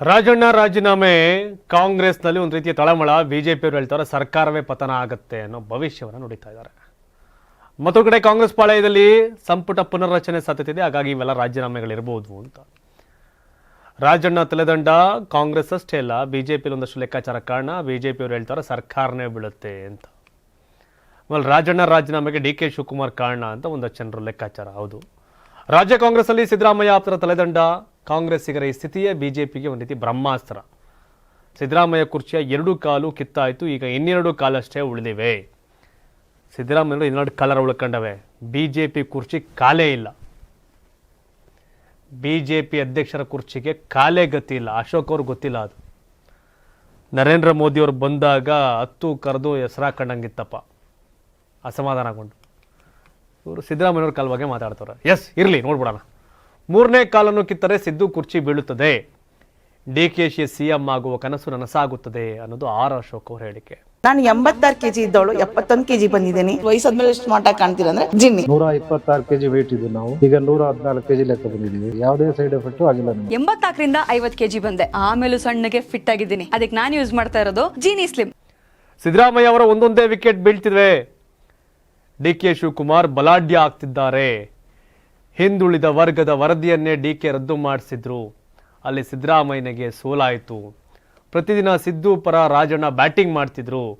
ರಾಜಣ್ಣ ರಾಜೀನಾಮೆ, ಕಾಂಗ್ರೆಸ್ನಲ್ಲಿ ಒಂದು ರೀತಿಯ ತಳಮಳ, ಬಿಜೆಪಿಯವರು ಹೇಳ್ತಾರೆ ಸರ್ಕಾರವೇ ಪತನ ಆಗುತ್ತೆ ಅನ್ನೋ ಭವಿಷ್ಯವನ್ನು ನುಡಿತಾ ಇದ್ದಾರೆ. ಮತ್ತೊಂದು ಕಡೆ ಕಾಂಗ್ರೆಸ್ ಪಾಳಯದಲ್ಲಿ ಸಂಪುಟ ಪುನರ್ರಚನೆ ಸಾಧ್ಯತೆ ಇದೆ, ಹಾಗಾಗಿ ಇವೆಲ್ಲ ರಾಜೀನಾಮೆಗಳಿರ್ಬೋದು ಅಂತ. ರಾಜಣ್ಣ ತಲೆದಂಡ, ಕಾಂಗ್ರೆಸ್ ಅಷ್ಟೇ ಅಲ್ಲ, ಬಿಜೆಪಿಲಿ ಒಂದಷ್ಟು ಲೆಕ್ಕಾಚಾರ ಕಾರಣ ಬಿಜೆಪಿಯವರು ಹೇಳ್ತಾರೆ ಸರ್ಕಾರನೇ ಬೀಳುತ್ತೆ ಅಂತ. ಆಮೇಲೆ ರಾಜಣ್ಣ ರಾಜೀನಾಮೆಗೆ ಡಿ ಕೆ ಶಿವಕುಮಾರ್ ಕಾರಣ ಅಂತ ಒಂದಷ್ಟು ಜನರು ಲೆಕ್ಕಾಚಾರ, ಹೌದು. ರಾಜ್ಯ ಕಾಂಗ್ರೆಸ್ನಲ್ಲಿ ಸಿದ್ದರಾಮಯ್ಯ ಆಪ್ತರ ತಲೆದಂಡ ಕಾಂಗ್ರೆಸ್ಸಿಗರ ಈ ಸ್ಥಿತಿಯೇ ಬಿಜೆಪಿಗೆ ಒಂದು ರೀತಿ ಬ್ರಹ್ಮಾಸ್ತ್ರ. ಸಿದ್ದರಾಮಯ್ಯ ಕುರ್ಚಿಯ ಎರಡು ಕಾಲು ಕಿತ್ತಾಯಿತು, ಈಗ ಇನ್ನೆರಡು ಕಾಲಷ್ಟೇ ಉಳಿದಿವೆ. ಸಿದ್ದರಾಮಯ್ಯರು ಇನ್ನೆರಡು ಕಾಲರ ಉಳ್ಕೊಂಡವೆ. ಪಿ ಕುರ್ಚಿ ಕಾಲೇ ಇಲ್ಲ. ಬಿ ಜೆ ಪಿ ಅಧ್ಯಕ್ಷರ ಕುರ್ಚಿಗೆ ಕಾಲೇ ಗತಿ ಇಲ್ಲ. ಅಶೋಕ್ ಅವ್ರಿಗೆ ಗೊತ್ತಿಲ್ಲ ಅದು. ನರೇಂದ್ರ ಮೋದಿಯವರು ಬಂದಾಗ ಹತ್ತು ಕರೆದು ಹೆಸರಾಕಂಡಂಗಿತ್ತಪ್ಪ. ಅಸಮಾಧಾನಗೊಂಡು. ಇವರು ಸಿದ್ದರಾಮಯ್ಯವ್ರ ಬಗ್ಗೆ ಮಾತಾಡ್ತಾರೆ ಎಸ್ ಇರಲಿ, ನೋಡ್ಬಿಡೋಣ. ಮೂರನೇ ಕಾಲನ್ನು ಕಿತ್ತರೆ ಸಿದ್ದು ಕುರ್ಚಿ ಬೀಳುತ್ತದೆ. D K Shi C M ಆಗುವ ಕನಸು ನನಸಾಗುತ್ತದೆ ಅನ್ನೋದು ಆರ್ ಅಶೋಕ್ ಅವರ ಹೇಳಿಕೆ. ನಾನು ಎಂಬತ್ತಾರು ಕೆಜಿ ಇದ್ದವಳು ಎಪ್ಪತ್ತೊಂದು ಕೆಜಿ ಬಂದಿದ್ದೀನಿ. ವಯಸ್ಸಾದ್ಮೇಲೆ ಎಷ್ಟು ಆಗಿ ಕಾಣ್ತೀರ ಅಂದ್ರೆ ಜಿನ್ನಿ. ನೂರ ಇಪ್ಪತ್ತಾರು ಕೆಜಿ ವೇಟ್ ಇದ್ದು ನಾವು. ಈಗ ನೂರ ಹದಿನಾಲ್ಕು ಕೆಜಿ ಲೆಕ್ಕ ಬಂದಿದ್ದೀವಿ. ಯಾವುದೇ ಸೈಡ್ ಎಫೆಕ್ಟ್ ಆಗಿಲ್ಲ ಎಂಬತ್ತಾಕರಿಂದ ಎಂಬತ್ನಾಲ್ಕರಿಂದ ಐವತ್ ಕೆಜಿ ಬಂದೆ. ಆಮೇಲೆ ಸಣ್ಣಗೆ ಫಿಟ್ ಆಗಿದ್ದೀನಿ. ಅದಕ್ಕೆ ನಾನು ಯೂಸ್ ಮಾಡ್ತಾ ಇರೋದು ಜೀನಿ ಸ್ಲಿಮ್ ಸಿದ್ದರಾಮಯ್ಯ ಅವರ ಒಂದೊಂದೇ ವಿಕೆಟ್ ಬೀಳ್ತಿದ್ವೆ ಡಿ ಕೆ ಶಿವಕುಮಾರ್ ಬಲಾಢ್ಯ ಆಗ್ತಿದ್ದಾರೆ. ಹಿಂದುಳಿದ ವರ್ಗದ ವರದಿಯನ್ನೇ ಡಿ ಕೆ ರದ್ದು ಮಾಡಿಸಿದ್ರು. ಅಲ್ಲಿ ಸಿದ್ದರಾಮಯ್ಯನಿಗೆ ಸೋಲಾಯಿತು. ಪ್ರತಿದಿನ ಸಿದ್ದು ಪರ ರಾಜಣ್ಣ ಬ್ಯಾಟಿಂಗ್ ಮಾಡ್ತಿದ್ರು.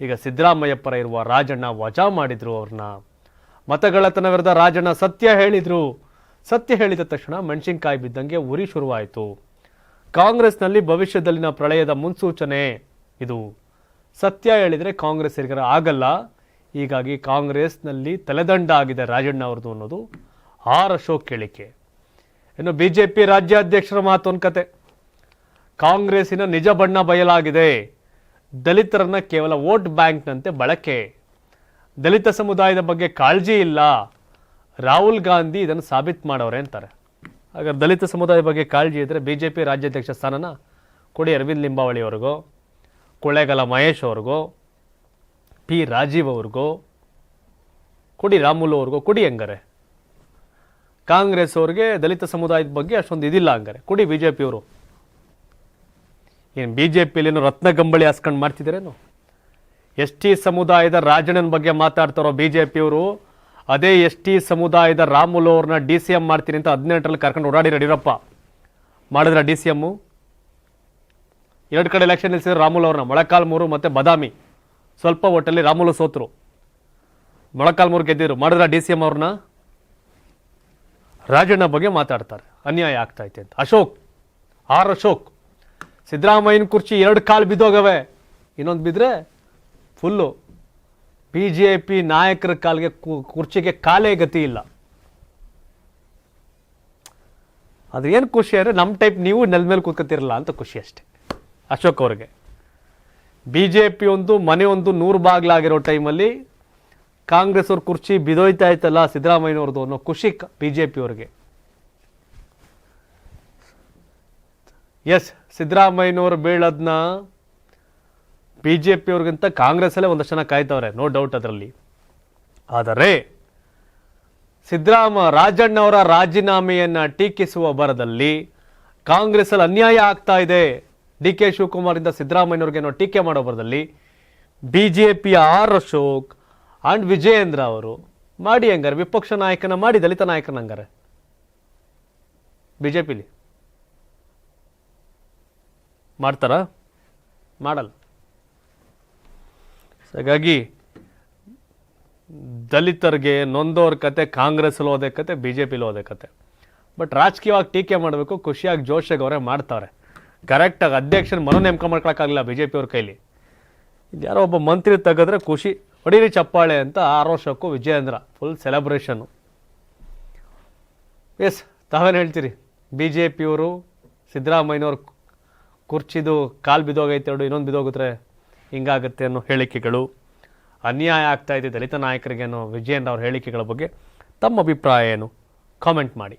ಈಗ ಸಿದ್ದರಾಮಯ್ಯ ಪರ ಇರುವ ರಾಜಣ್ಣ ವಜಾ ಮಾಡಿದ್ರು ಅವ್ರನ್ನ. ಮತಗಳತನ ವಿರುದ್ಧ ರಾಜಣ್ಣ ಸತ್ಯ ಹೇಳಿದ್ರು. ಸತ್ಯ ಹೇಳಿದ ತಕ್ಷಣ ಮೆಣಸಿನ್ಕಾಯಿ ಬಿದ್ದಂಗೆ ಉರಿ ಶುರುವಾಯಿತು. ಕಾಂಗ್ರೆಸ್ನಲ್ಲಿ ಭವಿಷ್ಯದಲ್ಲಿನ ಪ್ರಳಯದ ಮುನ್ಸೂಚನೆ ಇದು. ಸತ್ಯ ಹೇಳಿದರೆ ಕಾಂಗ್ರೆಸ್ಸಿಗರ ಆಗಲ್ಲ. ಹೀಗಾಗಿ ಕಾಂಗ್ರೆಸ್ನಲ್ಲಿ ತಲೆದಂಡ ಆಗಿದೆ ರಾಜಣ್ಣ ಅವ್ರದ್ದು ಅನ್ನೋದು. ಆರ್ ಅಶೋಕ್ ಹೇಳಿಕೆ. ಇನ್ನು ಬಿ ಜೆ ಪಿ ರಾಜ್ಯಾಧ್ಯಕ್ಷರ ಮಾತೊಂದು ಕತೆ. ಕಾಂಗ್ರೆಸ್ಸಿನ ನಿಜ ಬಣ್ಣ ಬಯಲಾಗಿದೆ. ದಲಿತರನ್ನ ಕೇವಲ ವೋಟ್ ಬ್ಯಾಂಕ್ನಂತೆ ಬಳಕೆ. ದಲಿತ ಸಮುದಾಯದ ಬಗ್ಗೆ ಕಾಳಜಿ ಇಲ್ಲ. ರಾಹುಲ್ ಗಾಂಧಿ ಇದನ್ನು ಸಾಬೀತು ಮಾಡೋರೆ ಅಂತಾರೆ. ಹಾಗಾದ್ರೆ ದಲಿತ ಸಮುದಾಯದ ಬಗ್ಗೆ ಕಾಳಜಿ ಇದ್ದರೆ ಬಿ ಜೆ ಪಿ ರಾಜ್ಯಾಧ್ಯಕ್ಷ ಸ್ಥಾನನ ಕೊಡಿ ಅರವಿಂದ್ ಲಿಂಬಾವಳಿ ಅವ್ರಿಗೋ ಕೊಳ್ಳೇಗಾಲ ಮಹೇಶ್ ಅವ್ರಿಗೋ, ಪಿ ರಾಜೀವ್ ಅವ್ರಿಗೋ, ಕೊಡಿ ರಾಮುಲು ಅವ್ರಿಗೋ, ಕೊಡಿ ಹಂಗಾರೆ. ಕಾಂಗ್ರೆಸ್ ಅವ್ರಿಗೆ ದಲಿತ ಸಮುದಾಯದ ಬಗ್ಗೆ ಅಷ್ಟೊಂದು ಇದಿಲ್ಲ ಹಂಗಾರೆ. ಕೊಡಿ ಬಿ ಜೆ ಪಿಯವರು ಏನು ಬಿ ಜೆ ರತ್ನ ರತ್ನಗಂಬಳಿ ಹಾಸ್ಕೊಂಡು ಮಾಡ್ತಿದ್ದೀರೇನು? ಎಸ್ ಟಿ ಸಮುದಾಯದ ರಾಜಣ್ಣನ ಬಗ್ಗೆ ಮಾತಾಡ್ತಾರೋ ಬಿ ಜೆ ಪಿಯವರು ಅದೇ ಎಸ್ ಟಿ ಸಮುದಾಯದ ರಾಮುಲು ಅವ್ರನ್ನ ಡಿ ಸಿ ಎಂ ಮಾಡ್ತೀನಿ ಅಂತ ಹದಿನೆಂಟರಲ್ಲಿ ಕರ್ಕೊಂಡು ಓಡಾಡಿ ಯಡಿಯೂರಪ್ಪ ಮಾಡಿದ್ರ ಡಿ ಸಿ ಎಮ್ಮು? ಎರಡು ಕಡೆ ಎಲೆಕ್ಷನ್ ನಿಲ್ಲಿಸಿದ್ರು ರಾಮುಲು ಅವ್ರನ್ನ ಮೊಳಕಾಲ್ಮೂರು ಮತ್ತು ಬದಾಮಿ. ಸ್ವಲ್ಪ ಒಟ್ಟಲ್ಲಿ ರಾಮುಲು ಸೋತರು. ಮೊಳಕಾಲ್ಮೂರು ಗೆದ್ದಿದ್ರು. ಮಾಡಿದ್ರ ಡಿ ಸಿ ಎಂ ಅವ್ರನ್ನ? ರಾಜಣ್ಣ ಬಗ್ಗೆ ಮಾತಾಡ್ತಾರೆ. ಅನ್ಯಾಯ ಆಗ್ತೈತೆ ಅಂತ. ಅಶೋಕ್, ಆರ್ ಅಶೋಕ್, ಸಿದ್ದರಾಮಯ್ಯನ ಕುರ್ಚಿ ಎರಡು ಕಾಲು ಬಿದ್ದೋಗವೆ. ಇನ್ನೊಂದು ಬಿದ್ದರೆ ಫುಲ್ಲು ಬಿ ಜೆ ಪಿ ನಾಯಕರ ಕಾಲಿಗೆ ಕುರ್ಚಿಗೆ ಕಾಲೇ ಗತಿ ಇಲ್ಲ. ಅದು ಏನು ಖುಷಿ ಅಂದರೆ ನಮ್ಮ ಟೈಪ್ ನೀವು ನೆಲ ಮೇಲೆ ಕೂತ್ಕೊತಿರಲ್ಲ ಅಂತ ಖುಷಿ ಅಷ್ಟೆ. ಅಶೋಕ್ ಅವ್ರಿಗೆ. ಬಿ ಜೆ ಪಿ ಒಂದು, ಮನೆ ಒಂದು ನೂರು ಬಾಗಿಲಾಗಿರೋ ಟೈಮಲ್ಲಿ ಕಾಂಗ್ರೆಸ್ ಅವ್ರ ಕುರ್ಚಿ ಬಿದೋಯ್ತಾ ಇತ್ತಲ್ಲ ಸಿದ್ದರಾಮಯ್ಯನವ್ರದ್ದು ಅನ್ನೋ ಖುಷಿ ಬಿ ಜೆ ಪಿಯವ್ರಿಗೆ ಎಸ್, ಸಿದ್ದರಾಮಯ್ಯನವ್ರು ಬೀಳೋದನ್ನ ಬಿ ಜೆ ಪಿಯವ್ರಿಗಿಂತ ಕಾಂಗ್ರೆಸ್ಸಲ್ಲೇ ಒಂದಷ್ಟು ಜನ ಕಾಯ್ತವ್ರೆ, ನೋ ಡೌಟ್ ಅದರಲ್ಲಿ. ಆದರೆ, ಸಿದ್ದರಾಮ ರಾಜಣ್ಣವರ ರಾಜೀನಾಮೆಯನ್ನು ಟೀಕಿಸುವ ಬರದಲ್ಲಿ ಕಾಂಗ್ರೆಸ್ಸಲ್ಲಿ ಅನ್ಯಾಯ ಆಗ್ತಾ ಇದೆ. ಡಿ ಕೆ ಶಿವಕುಮಾರಿಂದ ಸಿದ್ದರಾಮಯ್ಯವ್ರಿಗೆ ನಾವು ಟೀಕೆ ಮಾಡೋ ಬರದಲ್ಲಿ ಬಿ ಜೆ ಪಿಯ ಆರ್ ಅಶೋಕ್ ಅಂಡ್ ವಿಜಯೇಂದ್ರ ಅವರು ಮಾಡಿ ಹಂಗಾರೆ, ವಿಪಕ್ಷ ನಾಯಕನ ಮಾಡಿ ದಲಿತ ನಾಯಕನ ಹಂಗಾರೆ. ಬಿ ಜೆ ಪಿಲಿ ಮಾಡ್ತಾರಾ? ಮಾಡಲ್ಲ. ಹಾಗಾಗಿ ದಲಿತರಿಗೆ ನೊಂದೋರ ಕತೆ ಕಾಂಗ್ರೆಸ್ಸಲ್ಲಿ ಓದೋ ಕತೆ ಬಿ ಜೆ ಪಿಲಿ ಓದೇ ಕತೆ. ಬಟ್ ರಾಜಕೀಯವಾಗಿ ಟೀಕೆ ಮಾಡಬೇಕು, ಖುಷಿಯಾಗಿ ಜೋಶಿಗೆ ಅವರೇ ಮಾಡ್ತಾರೆ. ಕರೆಕ್ಟಾಗಿ ಅಧ್ಯಕ್ಷನ ಮನೋ ನೇಮಕ ಮಾಡ್ಕೊಳಕ್ಕಾಗಲ್ಲ ಬಿ ಜೆ ಪಿ ಅವ್ರ ಕೈಲಿ. ಯಾರೋ ಒಬ್ಬ ಮಂತ್ರಿ ತೆಗೆದ್ರೆ ಖುಷಿ. ಹೊಡೀರಿ ಚಪ್ಪಾಳೆ ಅಂತ ಆರೋಷಕ್ಕೂ ವಿಜಯೇಂದ್ರ ಫುಲ್ ಸೆಲೆಬ್ರೇಷನ್ನು ಎಸ್ ತಾವೇನು ಹೇಳ್ತೀರಿ? ಬಿ ಜೆ ಪಿಯವರು ಸಿದ್ದರಾಮಯ್ಯನವ್ರ ಕುರ್ಚಿದು ಕಾಲು ಬಿದ್ದೋಗೈತೆ ಎರಡು ಇನ್ನೊಂದು ಬಿದ್ದೋಗಿದ್ರೆ ಹಿಂಗಾಗುತ್ತೆ ಅನ್ನೋ ಹೇಳಿಕೆಗಳು. ಅನ್ಯಾಯ ಆಗ್ತಾ ಇದೆ ದಲಿತ ನಾಯಕರಿಗೆ ಅನ್ನೋ ವಿಜಯೇಂದ್ರ ಅವ್ರ ಹೇಳಿಕೆಗಳ ಬಗ್ಗೆ ತಮ್ಮ ಅಭಿಪ್ರಾಯ ಏನು? ಕಾಮೆಂಟ್ ಮಾಡಿ.